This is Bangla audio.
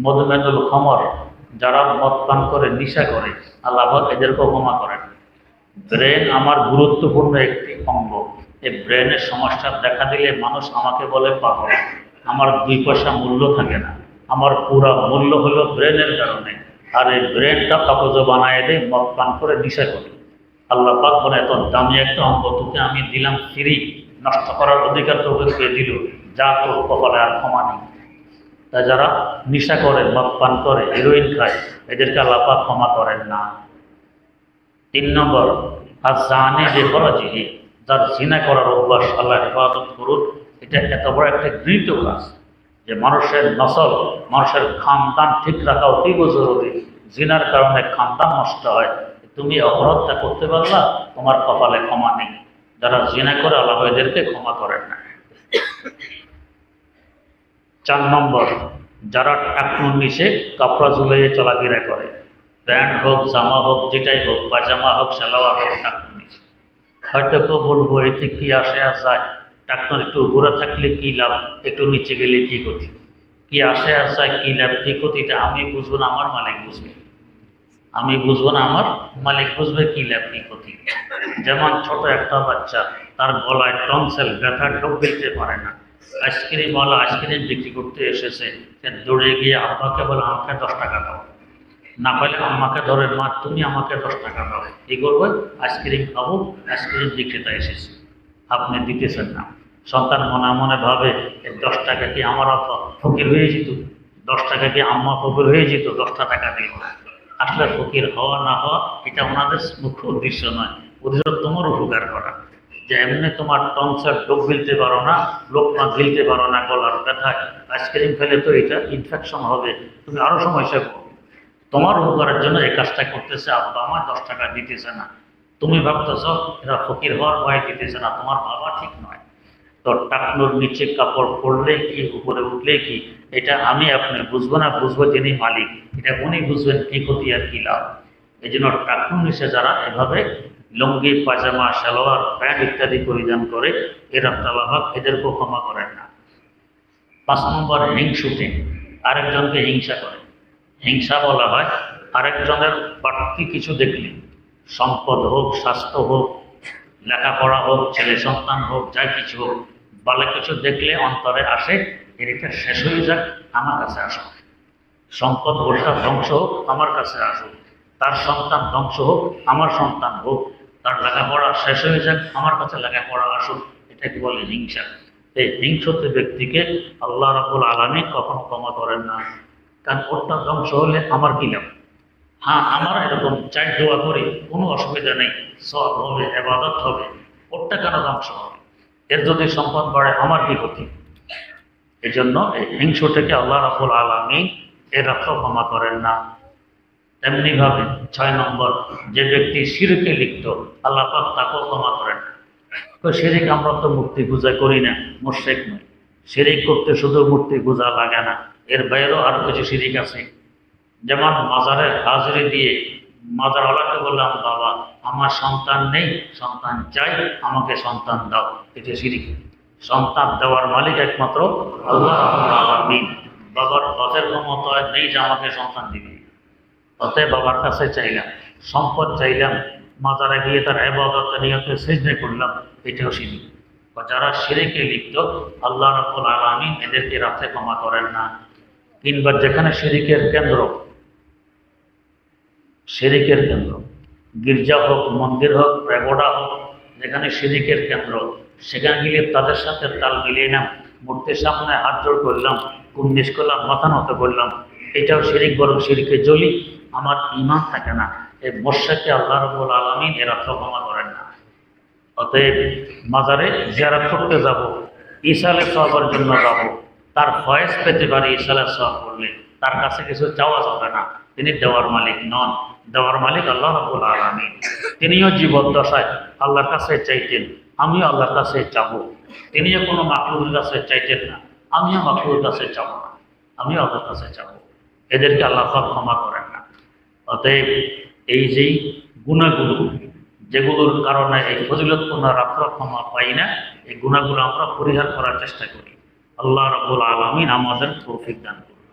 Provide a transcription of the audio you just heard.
মধুমেনুল খমর, যারা মদ পান করে, নিশা করে, আল্লাহ এদেরকেও ক্ষমা করেন। ব্রেন আমার গুরুত্বপূর্ণ একটি অঙ্গ। এই ব্রেনের সমস্যা দেখা দিলে মানুষ আমাকে বলে, পাগল, আমার দুই পয়সা মূল্য থাকে না। আমার পুরা মূল্য হলো ব্রেনের কারণে। আর এই ব্রেনটা কাগজ বানায় দেয়, মদ পান করে, নিশা করে। আল্লাহ পাক বলে এত দামি একটা অঙ্গ তোকে আমি দিলাম ফিরি নষ্ট করার অধিকার তোকে দিল? যা তোর কপালে আর ক্ষমা নেই। তা যারা নিশা করে মদ পান করে হিরোইন খায়, এদেরকে আল্লাহ পাক ক্ষমা করেন না। তিন নম্বর আর জানে যে ফরাজিহি যার জিনা করার অভ্যাস আল্লাহ হেফাজত করুন এটা এত বড় একটা গৃহীত কাজ যে মানুষের নসল, মানুষের খানদান ঠিক রাখা অতীব জরুরি। জিনার কারণে খানদান নষ্ট হয়। তুমি অপরাধটা করতে পারলা, তোমার কপালে ক্ষমা নেই। যারা জিনা করে, আল্লাহ এদেরকে ক্ষমা করেন না। চার নম্বর, যারা টাকুর নিচে কাপড়া ঝুলিয়ে চলাফেরা করে, প্যান্ট হোক, জামা হোক, যেটাই হোক পাজামা হোক সালোয়ার হোক টাকুর নিচে। হয়তো কেউ বলব এতে কি আসে আর যায় টাকুর একটু ঘুরে থাকলে কি লাভ, একটু নিচে গেলে কি ক্ষতি? কি আসে আর যায়, কি লাভ, কি ক্ষতি, এটা আমি বুঝব না, আমার মালিক বুঝবে। আমি বুঝব না, আমার মালিক বুঝবে কি লাভ, কি ক্ষতি। যেমন ছোট একটা বাচ্চা, তার গলায় টনসেল ব্যথা ঢোক দিতে পারে না। আইসক্রিমওয়ালা আইসক্রিম বিক্রি করতে এসেছে। সে দৌড়ে গিয়ে আব্বাকে বলে, আমাকে দশ টাকা দাও। না পাইলে আম্মাকে ধরে মা, তুমি আমাকে দশ টাকা দাও। কি করবে? আইসক্রিম খাব, আইসক্রিম বিক্রেতা এসেছে। আপনি দিতেছেন না। সন্তান মনে মনে ভাবে এই দশ টাকা কি আমার ফকির হয়ে যেত? দশ টাকা কি আম্মা ফকির হয়ে যেত? দশটা টাকা দিয়ে। আসলে ফকির হওয়া না হওয়া, এটা ওনাদের মুখ্য উদ্দেশ্য নয়। উদ্দেশ্য তোমার উপকার করা। যে এমনি তোমার টনসার ডোক গিলতে পারো না লোকমা গিলতে পারো না, গলার ব্যথায় আইসক্রিম খেলে তো এটা ইনফেকশন হবে। তুমি আরও সমস্যা করো তোমার উপকারের জন্য এই কাজটা করতেছে, আব্বা আমার দশ টাকা দিতেছে না। তুমি ভাবতেছ, এরা ফকির হওয়ার ভয় দিতেছে না, তোমার বাবা ঠিক নয়। তো টাকনোর নিচে কাপড় পরলে কি, উপরে উঠলে কি, এটা আমি আপনি বুঝব না, বুঝব যিনি মালিক। এটা উনি বুঝবেন কি ক্ষতি আর কি লাভ। এই জন্য টাকনুর নিচে যারা এভাবে লুঙ্গি, পাজামা, সালোয়ার, প্যান্ট ইত্যাদি পরিধান করে এরা তালাভাব এদেরকেও ক্ষমা করেন না। পাঁচ নম্বর, হিংসুটে। আরেকজনকে হিংসা করে। হিংসা বলা হয় আরেকজনের বাড়তি কিছু দেখলে। সম্পদ হোক, স্বাস্থ্য হোক, লেখাপড়া হোক, ছেলে সন্তান হোক যাই কিছু হোক, ভালো কিছু দেখলে অন্তরে আসে এটা শেষ হয়ে যাক, আমার কাছে আসুক। সম্পদ ওটা ধ্বংস হোক, আমার কাছে আসুক। তার সন্তান ধ্বংস হোক, আমার সন্তান হোক। তার লেখাপড়া শেষ হয়ে যাক, আমার কাছে লেখাপড়া আসুক এটাকে বলে হিংসা। এই হিংসতে ব্যক্তিকে আল্লাহ রাবুল আলমী কখনো ক্ষমা করেন না। কারণ ওরটা ধ্বংস হলে আমার কি লাভ? হ্যাঁ আমার এরকম চাই দোয়া করি, কোনো অসুবিধা নেই। সব হবে এবাদত হবে, ওরটা কেন ধ্বংস হবে? এর যদি সম্পদ বাড়ে, আমার কি ক্ষতি? এই জন্য এই হিংসটাকে আল্লাহ রাবুল আলমী এর ক্ষমা করেন না। তেমনিভাবে ছয় নম্বর, যে ব্যক্তি শিরকে লিপ্ত, আল্লাহ পাক তাকেও ক্ষমা করেন। তো শিরিক আমরা তো মূর্তি পূজা করি না মোশেক নই। শিরিক করতে শুধু মূর্তি পূজা লাগে না, এর বাইরেও আরও কিছু শিরিক আছে। যেমন মাজারের হাজরি দিয়ে মাজারওয়ালাকে বললাম, বাবা, আমার সন্তান নেই, সন্তান চাই, আমাকে সন্তান দাও। এটা শিরিক। সন্তান দেওয়ার মালিক একমাত্র আল্লাহ বাবার পথের ক্ষমতা নেই যে আমাকে সন্তান দিবে। অতএব বাবার কাছে চাইলাম, সম্পদ চাইলাম, মাজারে গিয়ে তার এবাদত নিয়তে সেজনে করলাম, এটাও শিরিক বা যারা শিরিকে লিপ্ত, আল্লাহ রব্বুল আলমিন এদেরকে রাতে ক্ষমা করেন না। কিংবা যেখানে শিরিকের কেন্দ্র শিরিকের কেন্দ্র, গির্জা হোক, মন্দির হোক, প্রেগোডা হোক, যেখানে শিরিকের কেন্দ্র, সেখানে গেলে তাদের সাথে তাল মিলিয়ে নাম মূর্তির সামনে হাত জোড় করলাম কুন্দিস করলাম, মাথা নত করলাম, এটাও শিরিক বরং শিরিকে জ্বলি আমার ইমান থাকে না। এই মর্শাকে আল্লাহ রবুল আলমিন এরা ক্ষমা করেন না। অতএব মাজারে জিয়ারত করতে যাব ইসালে সবার জন্য যাব। তার ফয়েস পেতে পারে ইসালে সব করলে তার কাছে কিছু চাওয়া যাবে না। তিনি দেওয়ার মালিক নন। দেওয়ার মালিক আল্লাহ রাবুল আলমী তিনিও জীবদ্দশায় আল্লাহর কাছে চাইতেন। আমিও আল্লাহর কাছে চাবো তিনিও কোনো মাকলুর কাছে চাইতেন না। আমিও মাকলুর কাছে চাবো না। আমিও আল্লাহর কাছে চাবো এদেরকে আল্লাহ ক্ষমা করেন। অতএব এই যেই গুণাগুলো, যেগুলোর কারণে এই ফজিলতপূর্ণ রাত্র ক্ষমা পাই না, এই গুণাগুলো আমরা পরিহার করার চেষ্টা করি। আল্লাহ রবুল আলমিন আমাদের তৌফিক দান করুন।